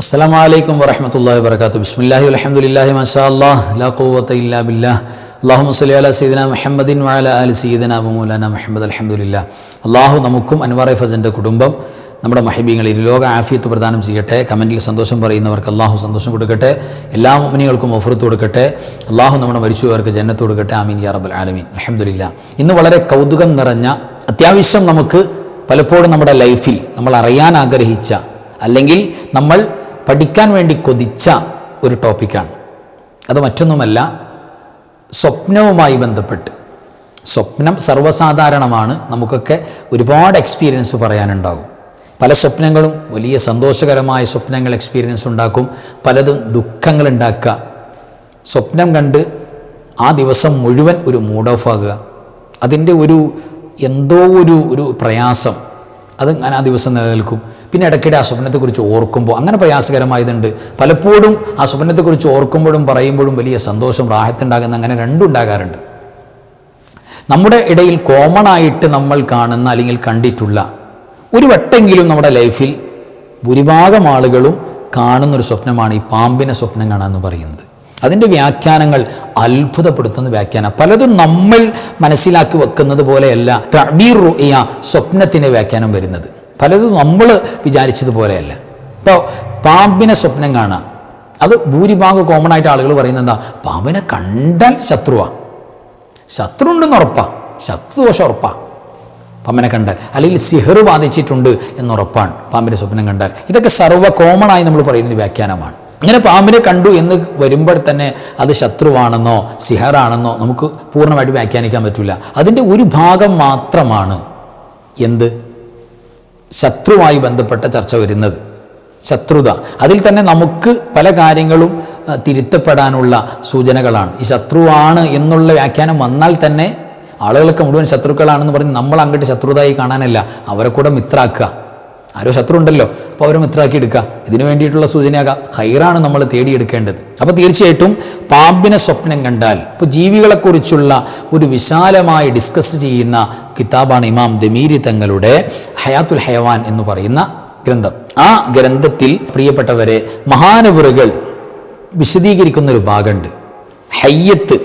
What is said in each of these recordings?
അസ്സാം വലൈക്കും വരഹമത്തല്ലാ വാബർക്കാത്തു ബിസ്മില്ലാഹി അലഹമുല്ലാഹി മഷാ അല്ലാഹ് ലാ ഖുവത ഇല്ലാ ബില്ലാഹ്. അള്ളാഹു മുസ്ലി അല സീദന മുഹമ്മദിൻ വാല അലി സീദന അബുമൂലാന മുഹമ്മദ് അലഹമുല്ല അള്ളാഹു നമുക്കും അൻവർ ഫസന്റെ കുടുംബം നമ്മുടെ മഹിബീങ്ങൾ ഇരുലോക ആഫിയത്ത് പ്രദാനം ചെയ്യട്ടെ. കമന്റിൽ സന്തോഷം പറയുന്നവർക്ക് അള്ളാഹു സന്തോഷം കൊടുക്കട്ടെ. എല്ലാ മമ്മിനികൾക്കും ഒഫർത്ത് കൊടുക്കട്ടെ. അള്ളാഹു നമ്മുടെ മരിച്ചവർക്ക് ജന്നത്ത് കൊടുക്കട്ടെ. ആമീൻ യാ റബ്ബൽ ആലമീൻ. അലഹമുല്ല ഇന്ന് വളരെ കൗതുകം നിറഞ്ഞ അത്യാവശ്യം നമുക്ക് പലപ്പോഴും നമ്മുടെ ലൈഫിൽ നമ്മൾ അറിയാൻ ആഗ്രഹിച്ച അല്ലെങ്കിൽ നമ്മൾ പഠിക്കാൻ വേണ്ടി കൊതിച്ച ഒരു ടോപ്പിക്കാണ്. അത് മറ്റൊന്നുമല്ല സ്വപ്നവുമായി ബന്ധപ്പെട്ട്. സ്വപ്നം സർവസാധാരണമാണ്. നമുക്കൊക്കെ ഒരുപാട് എക്സ്പീരിയൻസ് പറയാനുണ്ടാകും. പല സ്വപ്നങ്ങളും വലിയ സന്തോഷകരമായ സ്വപ്നങ്ങൾ എക്സ്പീരിയൻസ് ഉണ്ടാക്കും. പലതും ദുഃഖങ്ങൾ ഉണ്ടാക്കുക. സ്വപ്നം കണ്ട് ആ ദിവസം മുഴുവൻ ഒരു മൂഡ് ഓഫ് ആകുക. അതിന്റെ ഒരു എന്തോ ഒരു ഒരു പ്രയാസം. അത് അങ്ങനെ ആ ദിവസം നിലനിൽക്കും. പിന്നെ ഇടയ്ക്കിടെ ആ സ്വപ്നത്തെക്കുറിച്ച് ഓർക്കുമ്പോൾ അങ്ങനെ പ്രയാസകരമായതുണ്ട്. പലപ്പോഴും ആ സ്വപ്നത്തെക്കുറിച്ച് ഓർക്കുമ്പോഴും പറയുമ്പോഴും വലിയ സന്തോഷം റാഹത്തുണ്ടാകുന്ന അങ്ങനെ രണ്ടും ഉണ്ടാകാറുണ്ട്. നമ്മുടെ ഇടയിൽ കോമൺ ആയിട്ട് നമ്മൾ കാണുന്ന അല്ലെങ്കിൽ കണ്ടിട്ടുള്ള ഒരു വട്ടെങ്കിലും നമ്മുടെ ലൈഫിൽ ഭൂരിഭാഗം ആളുകളും കാണുന്നൊരു സ്വപ്നമാണ് ഈ പാമ്പിനെ സ്വപ്നം കാണാമെന്ന് പറയുന്നത്. അതിന്റെ വ്യാഖ്യാനങ്ങൾ അത്ഭുതപ്പെടുത്തുന്ന വ്യാഖ്യാനം. പലതും നമ്മൾ മനസ്സിലാക്കി വെക്കുന്നത് പോലെയല്ല തബീർ റുഇയ സ്വപ്നത്തിന്റെ വ്യാഖ്യാനം വരുന്നത്. പലതും നമ്മൾ വിചാരിച്ചതുപോലെയല്ല. ഇപ്പോൾ പാമ്പിനെ സ്വപ്നം കാണാം അത് ഭൂരിഭാഗം കോമൺ ആയിട്ട് ആളുകൾ പറയുന്നത് എന്താ? പാമ്പിനെ കണ്ടാൽ ശത്രുവാ. ശത്രു ഉണ്ടെന്ന് ഉറപ്പാ. ശത്രുദോഷം ഉറപ്പാ. പാമ്പിനെ കണ്ടാൽ. അല്ലെങ്കിൽ സിഹർ ബാധിച്ചിട്ടുണ്ട് എന്നുറപ്പാണ് പാമ്പിന്റെ സ്വപ്നം കണ്ടാൽ. ഇതൊക്കെ സർവ കോമൺ ആയി നമ്മൾ പറയുന്നൊരു വ്യാഖ്യാനമാണ്. അങ്ങനെ പാമ്പിനെ കണ്ടു എന്ന് വരുമ്പോൾ തന്നെ അത് ശത്രുവാണെന്നോ സിഹറാണെന്നോ നമുക്ക് പൂർണമായിട്ട് വ്യാഖ്യാനിക്കാൻ പറ്റില്ല. അതിന്റെ ഒരു ഭാഗം മാത്രമാണ് എന്ത്? ശത്രുവായി ബന്ധപ്പെട്ട ചർച്ച വരുന്നത്. ശത്രുത. അതിൽ തന്നെ നമുക്ക് പല കാര്യങ്ങളും തിരുത്തപ്പെടാനുള്ള സൂചനകളാണ്. ഈ ശത്രുവാണ് എന്നുള്ള വ്യാഖ്യാനം വന്നാൽ തന്നെ ആളുകളൊക്കെ മുഴുവൻ ശത്രുക്കളാണെന്ന് പറഞ്ഞ് നമ്മൾ അങ്ങോട്ട് ശത്രുതായി കാണാനല്ല. അവരെ കൂടെ മിത്രാക്കുക. ആരോ ശത്രു ഉണ്ടല്ലോ അപ്പോൾ അവരെ മിത്രാക്കി എടുക്കുക. ഇതിനു വേണ്ടിയിട്ടുള്ള സൂചനയാകാം. ഹൈറാണ് നമ്മൾ തേടിയെടുക്കേണ്ടത്. അപ്പോൾ തീർച്ചയായിട്ടും പാമ്പിനെ സ്വപ്നം കണ്ടാൽ ഇപ്പോൾ ജീവികളെക്കുറിച്ചുള്ള ഒരു വിശാലമായി ഡിസ്കസ് ചെയ്യുന്ന കിതാബാണ് ഇമാം ദമീരി തങ്ങളുടെ ഹയാത്തുൽ ഹയവാൻ എന്ന് പറയുന്ന ഗ്രന്ഥം. ആ ഗ്രന്ഥത്തിൽ പ്രിയപ്പെട്ടവരെ മഹാനവറുകൾ വിശദീകരിക്കുന്ന ഒരു ഭാഗമുണ്ട്. ഹയ്യത്ത്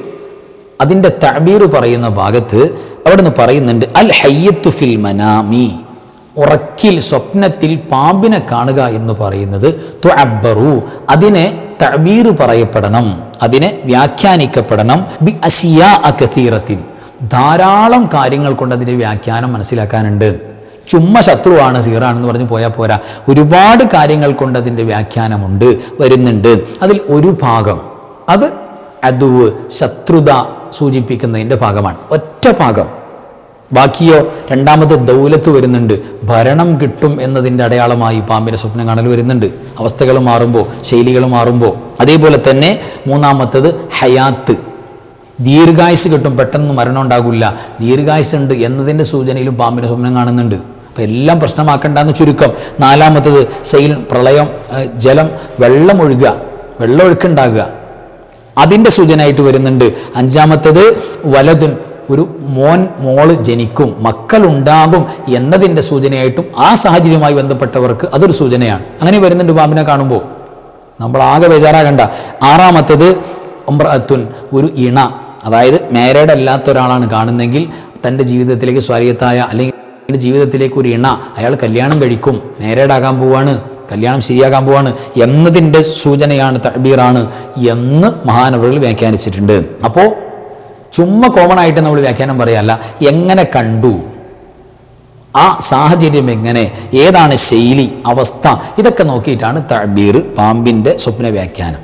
അതിന്റെ തബീർ പറയുന്ന ഭാഗത്ത് അവിടുന്ന് പറയുന്നുണ്ട് അൽ ഹയ്യത്തു ഫിൽ മനാമി. ഉറക്കിൽ സ്വപ്നത്തിൽ പാമ്പിനെ കാണുക എന്ന് പറയുന്നത് തുഅബ്ബറു അതിനെ തബീർ പറയപ്പെടണം അതിനെ വ്യാഖ്യാനിക്കപ്പെടണം. ബി അസിയ അകതീറത്തിൻ ധാരാളം കാര്യങ്ങൾ കൊണ്ട് അതിന്റെ വ്യാഖ്യാനം മനസ്സിലാക്കാനുണ്ട്. ചുമ്മ ശത്രുവാണ് സീറാണെന്ന് പറഞ്ഞ് പോയാൽ പോരാ. ഒരുപാട് കാര്യങ്ങൾ കൊണ്ട് അതിന്റെ വ്യാഖ്യാനമുണ്ട് വരുന്നുണ്ട്. അതിൽ ഒരു ഭാഗം അത് അതുവ് ശത്രുത സൂചിപ്പിക്കുന്നതിന്റെ ഭാഗമാണ്. ഒറ്റ ഭാഗം. ബാക്കിയോ രണ്ടാമത് ദൗലത്ത് വരുന്നുണ്ട്. ഭരണം കിട്ടും എന്നതിന്റെ അടയാളമായി പാമ്പിന്റെ സ്വപ്നം കാണൽ വരുന്നുണ്ട്. അവസ്ഥകൾ മാറുമ്പോൾ ശൈലികൾ മാറുമ്പോൾ അതേപോലെ തന്നെ മൂന്നാമത്തത് ഹയാത്ത്. ദീർഘായുസ് കിട്ടും പെട്ടെന്ന് മരണം ഉണ്ടാകില്ല ദീർഘായുസ് ഉണ്ട് എന്നതിന്റെ സൂചനയിലും പാമ്പിന്റെ സ്വപ്നം കാണുന്നുണ്ട്. അപ്പോൾ എല്ലാം പ്രശ്നമാക്കണ്ടെന്ന് ചുരുക്കം. നാലാമത്തത് സെയിൽ പ്രളയം ജലം വെള്ളം ഒഴുകുക വെള്ളം ഒഴുക്കുണ്ടാകുക അതിന്റെ സൂചനയായിട്ട് വരുന്നുണ്ട്. അഞ്ചാമത്തത് വലതുൻ ഒരു മോൻ മോൾ ജനിക്കും മക്കളുണ്ടാകും എന്നതിന്റെ സൂചനയായിട്ടും ആ സാഹചര്യവുമായി ബന്ധപ്പെട്ടവർക്ക് അതൊരു സൂചനയാണ്. അങ്ങനെ വരുന്നുണ്ട് പാമ്പിനെ കാണുമ്പോൾ നമ്മൾ ആകെ ബേജാറാകണ്ട. ആറാമത്തേത് ഒമ്രത്തുൻ ഒരു ഇണ. അതായത് മാരേഡ് അല്ലാത്ത ഒരാളാണ് കാണുന്നെങ്കിൽ തന്റെ ജീവിതത്തിലേക്ക് സ്വാരിയത്തായ അല്ലെങ്കിൽ തന്റെ ജീവിതത്തിലേക്ക് ഒരു ഇണ അയാൾ കല്യാണം കഴിക്കും മാരേഡാകാൻ പോവാണ് കല്യാണം ശരിയാകാൻ പോവാണ് എന്നതിന്റെ സൂചനയാണ് തബീറാണ് എന്ന് മഹാനവറുകൾ വ്യാഖ്യാനിച്ചിട്ടുണ്ട്. അപ്പോൾ ചുമ്മാ കോമൺ ആയിട്ട് നമ്മൾ വ്യാഖ്യാനം പറയല്ല. എങ്ങനെ കണ്ടു? ആ സാഹചര്യം എങ്ങനെ? ഏതാണ് ശൈലി അവസ്ഥ? ഇതൊക്കെ നോക്കിയിട്ടാണ് തബീർ പാമ്പിന്റെ സ്വപ്ന വ്യാഖ്യാനം.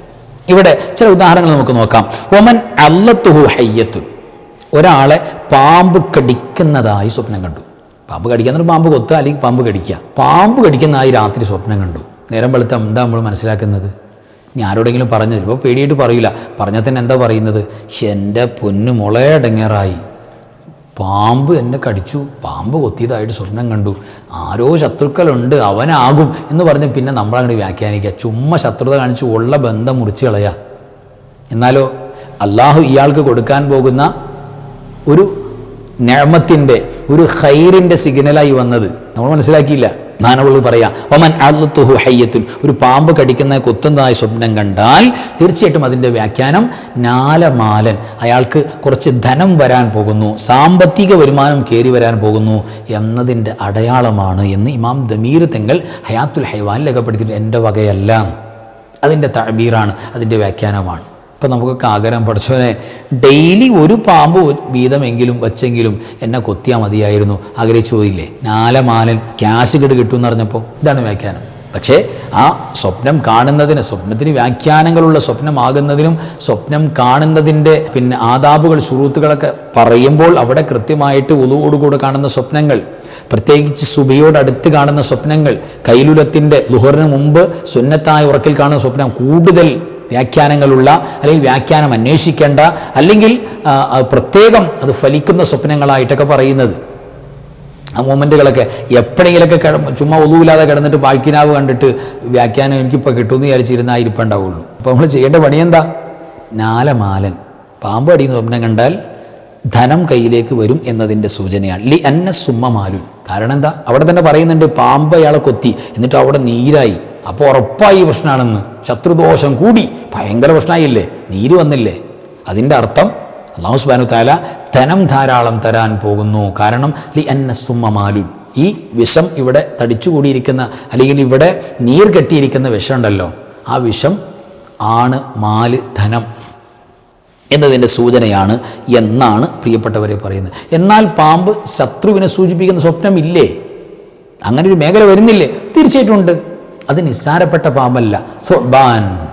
ഇവിടെ ചില ഉദാഹരണങ്ങൾ നമുക്ക് നോക്കാം. ഒമൻ അല്ലത്തുഹു ഹയ്യത്തു ഒരാളെ പാമ്പ് കടിക്കുന്നതായി സ്വപ്നം കണ്ടു. പാമ്പ് കടിക്കുന്ന പാമ്പ് കൊത്തുക അല്ലെങ്കിൽ പാമ്പ് കടിക്കുക. പാമ്പ് കടിക്കുന്നതായി രാത്രി സ്വപ്നം കണ്ടു. നേരം വെളുത്ത എന്താ നമ്മൾ മനസ്സിലാക്കുന്നത്? ഇനി ആരോടെങ്കിലും പറഞ്ഞു ചിലപ്പോൾ പേടിയായിട്ട് പറയില്ല പറഞ്ഞാൽ തന്നെ എന്താ പറയുന്നത്? "ശ്ശെ, എന്റെ പൊന്നു മുളയടങ്ങേറായി പാമ്പ് എന്നെ കടിച്ചു. പാമ്പ് കൊത്തിയതായിട്ട് സ്വപ്നം കണ്ടു. ആരോ ശത്രുക്കളുണ്ട് അവനാകും എന്ന് പറഞ്ഞ് പിന്നെ നമ്മളങ്ങോട്ട് വ്യാഖ്യാനിക്കുക ചുമ്മാ ശത്രുത കാണിച്ച് ഉള്ള ബന്ധം മുറിച്ച് കളയുക എന്നാലോ അള്ളാഹു ഇയാൾക്ക് കൊടുക്കാൻ പോകുന്ന ഒരു നേമത്തിന്റെ ഒരു ഹൈറിന്റെ സിഗ്നലായി വന്നത്. നമ്മൾ മനസ്സിലാക്കിയില്ല? മാനവുകൾ പറയാം ഒമൻ അള്ളത്തുഹു ഹയ്യത്തുൽ ഒരു പാമ്പ് കടിക്കുന്ന കൊത്തുന്നതായ സ്വപ്നം കണ്ടാൽ തീർച്ചയായിട്ടും അതിന്റെ വ്യാഖ്യാനം നാലമാലൻ. അയാൾക്ക് കുറച്ച് ധനം വരാൻ പോകുന്നു സാമ്പത്തിക വരുമാനം കയറി വരാൻ പോകുന്നു എന്നതിന്റെ അടയാളമാണ് എന്ന് ഇമാം ദമീർ തെങ്കൽ ഹയാത്തുൽ ഹൈവാൻ രേഖപ്പെടുത്തിയിട്ട് എന്റെ വകയല്ല. അതിന്റെ തഴബീറാണ് അതിന്റെ വ്യാഖ്യാനമാണ്. ഇപ്പം നമുക്കൊക്കെ ആഗ്രഹം പഠിച്ചവനെ ഡെയിലി ഒരു പാമ്പ് വീതമെങ്കിലും വച്ചെങ്കിലും എന്നെ കൊത്തിയാൽ മതിയായിരുന്നു. ആഗ്രഹിച്ചു പോയില്ലേ? നാലമാലൻ ക്യാഷ് കിട്ട് കിട്ടും എന്ന് പറഞ്ഞപ്പോൾ ഇതാണ് വ്യാഖ്യാനം. പക്ഷേ ആ സ്വപ്നം കാണുന്നതിന് സ്വപ്നത്തിന് വ്യാഖ്യാനങ്ങളുള്ള സ്വപ്നമാകുന്നതിനും സ്വപ്നം കാണുന്നതിന്റെ പിന്നെ ആദാബുകൾ സുഹൃത്തുക്കളൊക്കെ പറയുമ്പോൾ അവിടെ കൃത്യമായിട്ട് ഉളുവോടുകൂടെ കാണുന്ന സ്വപ്നങ്ങൾ പ്രത്യേകിച്ച് സുബയോടടുത്ത് കാണുന്ന സ്വപ്നങ്ങൾ കൈലുലത്തിന്റെ ലുഹറിന് മുമ്പ് സുന്നത്തായ ഉറക്കിൽ കാണുന്ന സ്വപ്നം കൂടുതൽ വ്യാഖ്യാനങ്ങളുള്ള അല്ലെങ്കിൽ വ്യാഖ്യാനം അന്വേഷിക്കേണ്ട അല്ലെങ്കിൽ പ്രത്യേകം അത് ഫലിക്കുന്ന സ്വപ്നങ്ങളായിട്ടൊക്കെ പറയുന്നത്. ആ മൂമെന്റുകളൊക്കെ എപ്പോഴെങ്കിലൊക്കെ കിട ചുമ്മാ ഒതുവില്ലാതെ കിടന്നിട്ട് ബാക്കിനാവ് കണ്ടിട്ട് വ്യാഖ്യാനം എനിക്കിപ്പോൾ കിട്ടുമെന്ന് വിചാരിച്ചിരുന്ന ആ ഇരിപ്പുണ്ടാവുള്ളൂ. അപ്പോൾ നമ്മൾ ചെയ്യേണ്ട പണി എന്താ? നാലമാലൻ. പാമ്പ് അടിയുന്ന സ്വപ്നം കണ്ടാൽ ധനം കയ്യിലേക്ക് വരും എന്നതിന്റെ സൂചനയാണ്. ലി അന്ന സുമ്മ മാലുൻ കാരണം എന്താ? അവിടെ തന്നെ പറയുന്നുണ്ട് പാമ്പ് അയാളെ കൊത്തി. എന്നിട്ട് അവിടെ നീരായി. അപ്പോൾ ഉറപ്പായി പ്രശ്നമാണെന്ന് ശത്രുദോഷം കൂടി. ഭയങ്കര പ്രശ്നമായില്ലേ നീര് വന്നില്ലേ? അതിന്റെ അർത്ഥം അള്ളാഹു സുബാനു താല ധനം ധാരാളം തരാൻ പോകുന്നു. കാരണം ലി അന്ന സുമ്മ മാലുൻ. ഈ വിഷം ഇവിടെ തടിച്ചുകൂടിയിരിക്കുന്ന അല്ലെങ്കിൽ ഇവിടെ നീർ കെട്ടിയിരിക്കുന്ന വിഷം ഉണ്ടല്ലോ. ആ വിഷം ആണ് മാൽ ധനം എന്നതിന്റെ സൂചനയാണ് എന്നാണ് പ്രിയപ്പെട്ടവരെ പറയുന്നത്. എന്നാൽ പാമ്പ് ശത്രുവിനെ സൂചിപ്പിക്കുന്ന സ്വപ്നമില്ലേ അങ്ങനെ ഒരു മേഖല വരുന്നില്ലേ? തീർച്ചയായിട്ടും ഉണ്ട്. അത് നിസ്സാരപ്പെട്ട പാമ്പല്ല. സുബാൻ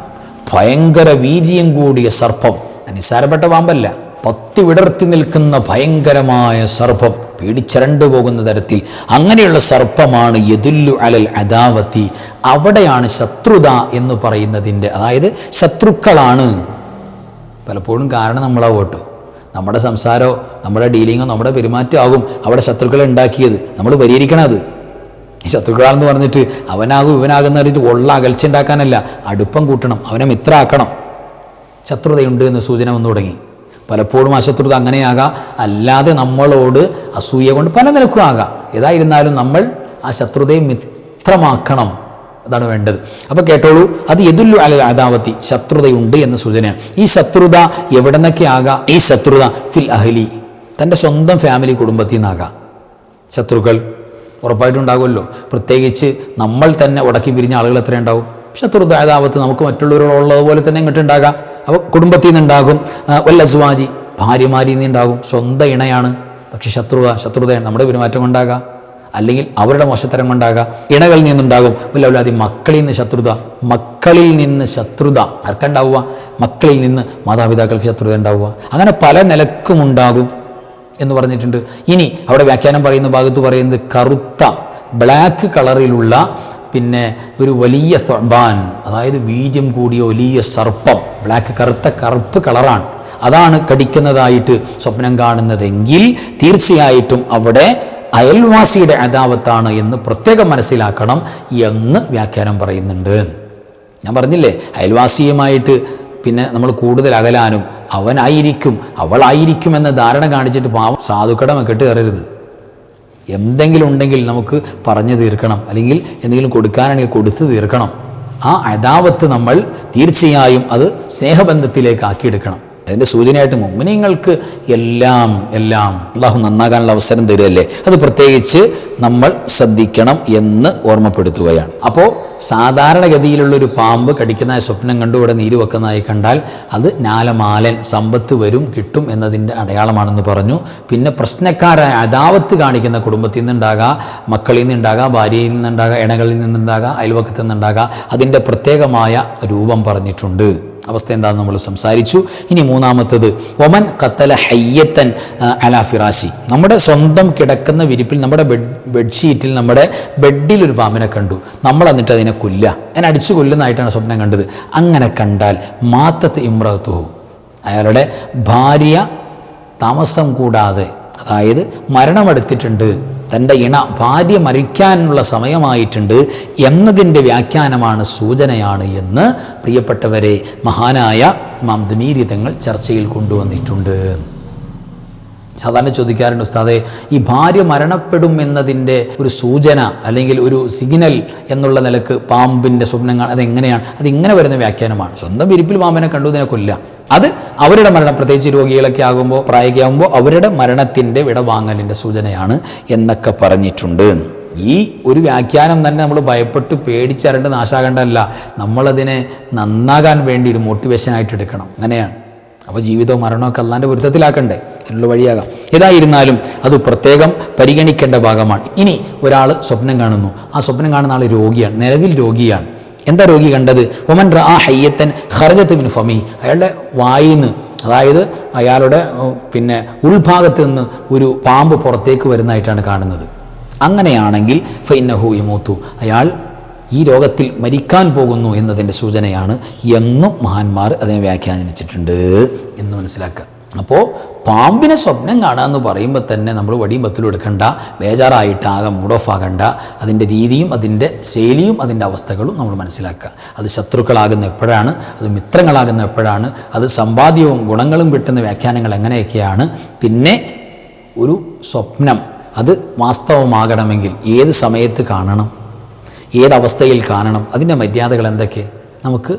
ഭയങ്കര വീര്യം കൂടിയ സർപ്പം. നിസ്സാരപ്പെട്ട പാമ്പല്ല. പത്തി വിടർത്തി നിൽക്കുന്ന ഭയങ്കരമായ സർപ്പം. പേടിച്ചരണ്ടു പോകുന്ന തരത്തിൽ. അങ്ങനെയുള്ള സർപ്പമാണ് യദുല്ലു അലൽ അദാവത്തി. അവിടെയാണ് ശത്രുത എന്ന് പറയുന്നതിന്റെ അതായത് ശത്രുക്കളാണ്. പലപ്പോഴും കാരണം നമ്മളാവട്ടോ നമ്മുടെ സംസാരമോ നമ്മുടെ ഡീലിങ്ങോ നമ്മുടെ പെരുമാറ്റമാകും അവിടെ ശത്രുക്കളെ ഉണ്ടാക്കിയത്. നമ്മൾ പരിഹരിക്കണം അത് ഈ ശത്രുക്കളാണെന്ന് പറഞ്ഞിട്ട് അവനാകും ഇവനാകുന്ന പറഞ്ഞിട്ട് ഉള്ള അകൽച്ച ഉണ്ടാക്കാനല്ല. അടുപ്പം കൂട്ടണം അവനെ മിത്രാക്കണം. ശത്രുതയുണ്ട് എന്ന് സൂചന വന്നു തുടങ്ങി. പലപ്പോഴും അശത്രുത ശത്രുത അങ്ങനെയാകാം. അല്ലാതെ നമ്മളോട് അസൂയ കൊണ്ട് പല നിലക്കും ആകാം. ഏതായിരുന്നാലും നമ്മൾ ആ ശത്രുതയെ മിത്രമാക്കണം അതാണ് വേണ്ടത്. അപ്പോൾ കേട്ടോളൂ അത് എതുല്ലു അല അദാവത്തി ശത്രുതയുണ്ട് എന്ന സൂചനയാണ്. ഈ ശത്രുത എവിടെ നിന്നൊക്കെ ആകാം? ഈ ശത്രുത ഫിൽ അഹലി തന്റെ സ്വന്തം ഫാമിലി കുടുംബത്തിൽ നിന്നാകാം. ശത്രുക്കൾ ഉറപ്പായിട്ടുണ്ടാകുമല്ലോ. പ്രത്യേകിച്ച് നമ്മൾ തന്നെ ഉടക്കി പിരിഞ്ഞ ആളുകൾ എത്ര ഉണ്ടാവും. ശത്രുദായതാപത്ത് നമുക്ക് മറ്റുള്ളവരോടുള്ളതുപോലെ തന്നെ ഇങ്ങോട്ട് ഉണ്ടാകാം. അപ്പോൾ കുടുംബത്തിൽ നിന്നുണ്ടാകും വല്ലസുവാജി ഭാര്യമാരിൽ നിന്നുണ്ടാകും സ്വന്തം ഇണയാണ്. പക്ഷെ ശത്രുത ശത്രുതയാണ്. നമ്മുടെ പെരുമാറ്റം കൊണ്ടാകാം. അല്ലെങ്കിൽ അവരുടെ മോശത്തരം കൊണ്ടാകാം. ഇണകളിൽ നിന്നുണ്ടാകും. വല്ല വല്ലാതെ മക്കളിൽ നിന്ന് ശത്രുത. മക്കളിൽ നിന്ന് ശത്രുത. ആർക്കുണ്ടാവുക മക്കളിൽ നിന്ന് മാതാപിതാക്കൾക്ക് ശത്രുത ഉണ്ടാവുക. അങ്ങനെ പല നിലക്കും ഉണ്ടാകും എന്ന് പറഞ്ഞിട്ടുണ്ട്. ഇനി അവിടെ വ്യാഖ്യാനം പറയുന്ന ഭാഗത്ത് പറയുന്നത് കറുത്ത ബ്ലാക്ക് കളറിലുള്ള പിന്നെ ഒരു വലിയ സർബാൻ അതായത് ബീജം കൂടിയ വലിയ സർപ്പം ബ്ലാക്ക് കറുത്ത കറുപ്പ് കളറാണ് അതാണ് കടിക്കുന്നതായിട്ട് സ്വപ്നം കാണുന്നതെങ്കിൽ തീർച്ചയായിട്ടും അവിടെ അയൽവാസിയുടെ അതാവത്താണ് എന്ന് പ്രത്യേകം മനസ്സിലാക്കണം എന്ന് വ്യാഖ്യാനം പറയുന്നുണ്ട്. ഞാൻ പറഞ്ഞില്ലേ അയൽവാസിയുമായിട്ട് പിന്നെ നമ്മൾ കൂടുതൽ അകലാനും അവനായിരിക്കും അവളായിരിക്കും എന്ന ധാരണ കാണിച്ചിട്ട് പാവം സാധുക്കടമ കെട്ട് കയറരുത് എന്തെങ്കിലും ഉണ്ടെങ്കിൽ നമുക്ക് പറഞ്ഞു തീർക്കണം അല്ലെങ്കിൽ എന്തെങ്കിലും കൊടുക്കാനാണെങ്കിൽ കൊടുത്തു തീർക്കണം. ആ അതാവത്ത് നമ്മൾ തീർച്ചയായും അത് സ്നേഹബന്ധത്തിലേക്ക് ആക്കിയെടുക്കണം. അതിന്റെ സൂചനയായിട്ട് മുമ്മിനിങ്ങൾക്ക് എല്ലാം എല്ലാം അള്ളാഹു നന്നാകാനുള്ള അവസരം തരുമല്ലേ അത് പ്രത്യേകിച്ച് നമ്മൾ ശ്രദ്ധിക്കണം എന്ന് ഓർമ്മപ്പെടുത്തുകയാണ്. അപ്പോൾ സാധാരണഗതിയിലുള്ള ഒരു പാമ്പ് കടിക്കുന്ന സ്വപ്നം കണ്ടു ഇവിടെ നീര് വെക്കുന്നതായി കണ്ടാൽ അത് നാലമാലൻ സമ്പത്ത് വരും കിട്ടും എന്നതിന്റെ അടയാളമാണെന്ന് പറഞ്ഞു. പിന്നെ പ്രശ്നക്കാരായ അദാവത്ത് കാണിക്കുന്ന കുടുംബത്തിൽ നിന്നുണ്ടാകാം മക്കളിൽ നിന്നുണ്ടാകാം ഭാര്യയിൽ നിന്നുണ്ടാകാം ഇണകളിൽ നിന്നുണ്ടാകാം അയൽവക്കത്തിൽ നിന്നുണ്ടാകാം. അതിന്റെ പ്രത്യേകമായ രൂപം പറഞ്ഞിട്ടുണ്ട്. അവസ്ഥ എന്താണെന്ന് നമ്മൾ സംസാരിച്ചു. ഇനി മൂന്നാമത്തത് ഒമൻ കത്തല ഹയ്യത്തൻ അലാ ഫിറാശി. നമ്മുടെ സ്വന്തം കിടക്കുന്ന വിരിപ്പിൽ നമ്മുടെ ബെഡ് ബെഡ്ഷീറ്റിൽ നമ്മുടെ ബെഡിൽ ഒരു പാമ്പിനെ കണ്ടു. നമ്മൾ എന്നിട്ട് അതിനെ കൊല്ലുക. ഞാൻ അടിച്ചു കൊല്ലുന്നതായിട്ടാണ് സ്വപ്നം കണ്ടത്. അങ്ങനെ കണ്ടാൽ മാത്തത്ത് ഇമ്രത്തു അയാളുടെ ഭാര്യ താമസം കൂടാതെ അതായത് മരണമെടുത്തിട്ടുണ്ട്. തന്റെ ഇണ ഭാര്യ മരിക്കാനുള്ള സമയമായിട്ടുണ്ട് എന്നതിന്റെ വ്യാഖ്യാനമാണ് സൂചനയാണ് എന്ന് പ്രിയപ്പെട്ടവരെ മഹാനായ ഇമാം ദുമീരിതങ്ങൾ ചർച്ചയിൽ കൊണ്ടുവന്നിട്ടുണ്ട്. സാധാരണ ചോദിക്കാറുണ്ട് ഉസ്താദെ ഈ ഭാര്യ മരണപ്പെടും എന്നതിന്റെ ഒരു സൂചന അല്ലെങ്കിൽ ഒരു സിഗ്നൽ എന്നുള്ള നിലയ്ക്ക് പാമ്പിന്റെ സ്വപ്നങ്ങൾ അതെങ്ങനെയാണ്? അതിങ്ങനെ വരുന്ന വ്യാഖ്യാനമാണ്. സ്വന്തം വിരിപ്പിൽ പാമ്പിനെ കണ്ടു ഇതിനെ കൊല്ലാം അത് അവരുടെ മരണം പ്രത്യേകിച്ച് രോഗികളൊക്കെ ആകുമ്പോൾ പ്രായോഗികമാകുമ്പോൾ അവരുടെ മരണത്തിന്റെ വിടവാങ്ങലിന്റെ സൂചനയാണ് എന്നൊക്കെ പറഞ്ഞിട്ടുണ്ട്. ഈ ഒരു വ്യാഖ്യാനം തന്നെ നമ്മൾ ഭയപ്പെട്ട് പേടിച്ചരണ്ട് നാശാകേണ്ടതല്ല. നമ്മളതിനെ നന്നാകാൻ വേണ്ടി ഒരു മോട്ടിവേഷനായിട്ട് എടുക്കണം. അങ്ങനെയാണ്. അപ്പോൾ ജീവിതവും മരണമൊക്കെ അല്ലാണ്ട് പൊരുത്തത്തിലാക്കണ്ടേ? അതിനുള്ള വഴിയാകാം. ഏതായിരുന്നാലും അത് പ്രത്യേകം പരിഗണിക്കേണ്ട ഭാഗമാണ്. ഇനി ഒരാൾ സ്വപ്നം കാണുന്നു. ആ സ്വപ്നം കാണുന്ന ആൾ രോഗിയാണ്. നിലവിൽ രോഗിയാണ്. എന്താ രോഗി കണ്ടത്? ഒമൻ ആ ഹയ്യത്തൻ ഹർജത്ത് മിൻ ഫമി. അയാളുടെ വായിന്ന് അതായത് അയാളുടെ പിന്നെ ഉൾഭാഗത്ത് നിന്ന് ഒരു പാമ്പ് പുറത്തേക്ക് വരുന്നതായിട്ടാണ് കാണുന്നത്. അങ്ങനെയാണെങ്കിൽ ഫൈനഹു യമൂത്തു. അയാൾ ഈ രോഗത്തിൽ മരിക്കാൻ പോകുന്നു എന്നതിന്റെ സൂചനയാണ് എന്നും മഹാന്മാർ അതിനെ വ്യാഖ്യാനിച്ചിട്ടുണ്ട് എന്ന് മനസ്സിലാക്കുക. അപ്പോൾ പാമ്പിനെ സ്വപ്നം കാണുക എന്ന് പറയുമ്പോൾ തന്നെ നമ്മൾ വടിയും പത്തിലും എടുക്കണ്ട ബേജാറായിട്ട് ആകെ മൂഡ് ഓഫ് ആകണ്ട അതിന്റെ രീതിയും അതിന്റെ ശൈലിയും അതിന്റെ അവസ്ഥകളും നമ്മൾ മനസ്സിലാക്കുക. അത് ശത്രുക്കളാകുന്ന എപ്പോഴാണ് അത് മിത്രങ്ങളാകുന്ന എപ്പോഴാണ് അത് സമ്പാദ്യവും ഗുണങ്ങളും കിട്ടുന്ന വ്യാഖ്യാനങ്ങൾ എങ്ങനെയൊക്കെയാണ് പിന്നെ ഒരു സ്വപ്നം അത് വാസ്തവമാകണമെങ്കിൽ ഏത് സമയത്ത് കാണണം ഏതവസ്ഥയിൽ കാണണം അതിന്റെ മര്യാദകൾ എന്തൊക്കെ നമുക്ക്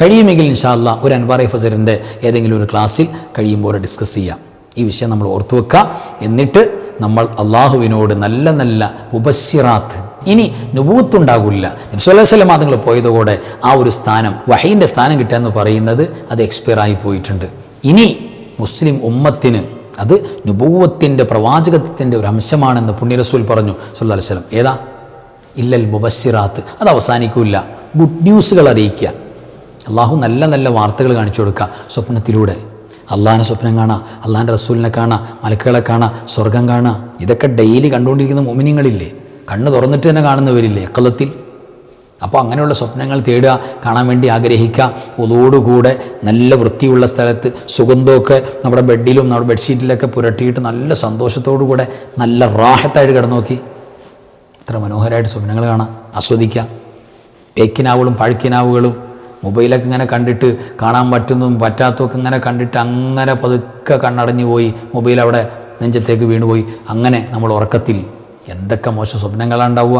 കഴിയുമെങ്കിൽ ഇൻഷാല്ല ഒരു അൻവാർ ഫസറിന്റെ ഏതെങ്കിലും ഒരു ക്ലാസ്സിൽ കഴിയുമ്പോൾ ഡിസ്കസ് ചെയ്യാം. ഈ വിഷയം നമ്മൾ ഓർത്തു വെക്കുക. എന്നിട്ട് നമ്മൾ അള്ളാഹുവിനോട് നല്ല നല്ല ഉപശിറാത്ത് ഇനി നുബൂത്തുണ്ടാകില്ല. നബ്സുല്ലാസ്ലം മാതങ്ങൾ പോയതോടെ ആ ഒരു സ്ഥാനം വഹീന്റെ സ്ഥാനം കിട്ടുക എന്ന് പറയുന്നത് അത് എക്സ്പയർ ആയി പോയിട്ടുണ്ട്. ഇനി മുസ്ലിം ഉമ്മത്തിന് അത് നുബൂവത്തിന്റെ പ്രവാചകത്വത്തിന്റെ ഒരു അംശമാണെന്ന് പുണ്യറസൂൽ പറഞ്ഞു സുല്ലാ ഏതാ? ഇല്ലൽ മുബസ്സിറാത്ത്. അത് അവസാനിക്കില്ല. ഗുഡ് ന്യൂസുകൾ അറിയിക്കുക. അള്ളാഹു നല്ല നല്ല വാർത്തകൾ കാണിച്ചു കൊടുക്കുക സ്വപ്നത്തിലൂടെ. അള്ളാഹിനെ സ്വപ്നം കാണാം അള്ളാഹിന്റെ റസൂലിനെ കാണാം മലക്കുകളെ കാണാം സ്വർഗം കാണാം. ഇതൊക്കെ ഡെയിലി കണ്ടുകൊണ്ടിരിക്കുന്ന മുമിനിങ്ങളില്ലേ? കണ്ണ് തുറന്നിട്ട് തന്നെ കാണുന്നവരില്ലേ എക്കളത്തിൽ അപ്പോൾ അങ്ങനെയുള്ള സ്വപ്നങ്ങൾ തേടുക കാണാൻ വേണ്ടി ആഗ്രഹിക്കുക ഒതോടുകൂടെ നല്ല വൃത്തിയുള്ള സ്ഥലത്ത് സുഗന്ധമൊക്കെ നമ്മുടെ ബെഡിലും നമ്മുടെ ബെഡ്ഷീറ്റിലൊക്കെ പുരട്ടിയിട്ട് നല്ല സന്തോഷത്തോടു കൂടെ നല്ല റാഹത്തായിട്ട് കിടന്നോക്കി ഇത്ര മനോഹരമായിട്ട് സ്വപ്നങ്ങൾ കാണാം. ആസ്വദിക്കാം. പേക്കിനാവുകളും പഴുക്കിനാവുകളും മൊബൈലൊക്കെ ഇങ്ങനെ കണ്ടിട്ട് കാണാൻ പറ്റുന്നതും പറ്റാത്തതൊക്കെ ഇങ്ങനെ കണ്ടിട്ട് അങ്ങനെ പതുക്കെ കണ്ണടഞ്ഞു പോയി മൊബൈൽ അവിടെ നെഞ്ചത്തേക്ക് വീണുപോയി. അങ്ങനെ നമ്മൾ ഉറക്കത്തിൽ എന്തൊക്കെ മോശ സ്വപ്നങ്ങളാണ് ഉണ്ടാവുക.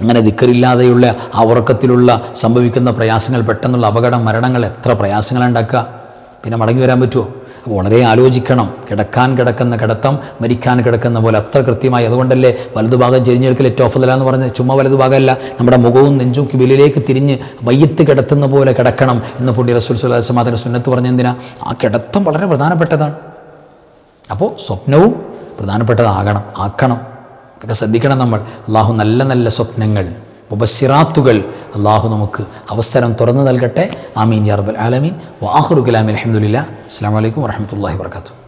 അങ്ങനെ ദിക്കറില്ലാതെയുള്ള ആ ഉറക്കത്തിലുള്ള സംഭവിക്കുന്ന പ്രയാസങ്ങൾ പെട്ടെന്നുള്ള അപകടം മരണങ്ങൾ എത്ര പ്രയാസങ്ങളുണ്ടാക്കുക പിന്നെ മടങ്ങി വരാൻ പറ്റുമോ? വളരെ ആലോചിക്കണം. കിടക്കാൻ കിടക്കുന്ന കിടത്തം മരിക്കാൻ കിടക്കുന്ന പോലെ അത്ര കൃത്യമായി. അതുകൊണ്ടല്ലേ വലതുഭാഗം ചെരിഞ്ഞെടുക്കൽ ഏറ്റവും എന്ന് പറഞ്ഞ് ചുമ്മാ വലതുഭാഗമല്ല നമ്മുടെ മുഖവും നെഞ്ചും കിബിലിലേക്ക് തിരിഞ്ഞ് വയ്യത്ത് കിടത്തുന്ന പോലെ കിടക്കണം എന്ന് പുണ്യ റസൂൽ സുല്ലാസ്മാത്തിന്റെ സുന്നത്ത് പറഞ്ഞെന്തിനാ ആ കിടത്തം വളരെ പ്രധാനപ്പെട്ടതാണ്. അപ്പോൾ സ്വപ്നവും പ്രധാനപ്പെട്ടതാകണം ആക്കണം. ഇതൊക്കെ ശ്രദ്ധിക്കണം നമ്മൾ. അള്ളാഹു നല്ല നല്ല സ്വപ്നങ്ങൾ മുബസ്സിറാത്തുകൾ അള്ളാഹു നമുക്ക് അവസരം തുറന്നു നൽകട്ടെ. ആമീൻ യാർബൽ ആലമീൻ. വാഹുറു ഗുലാമി അലഹമുല്ല അസ്സാം വലൈക്കും വരഹമുല്ലാ വർക്കാത്തു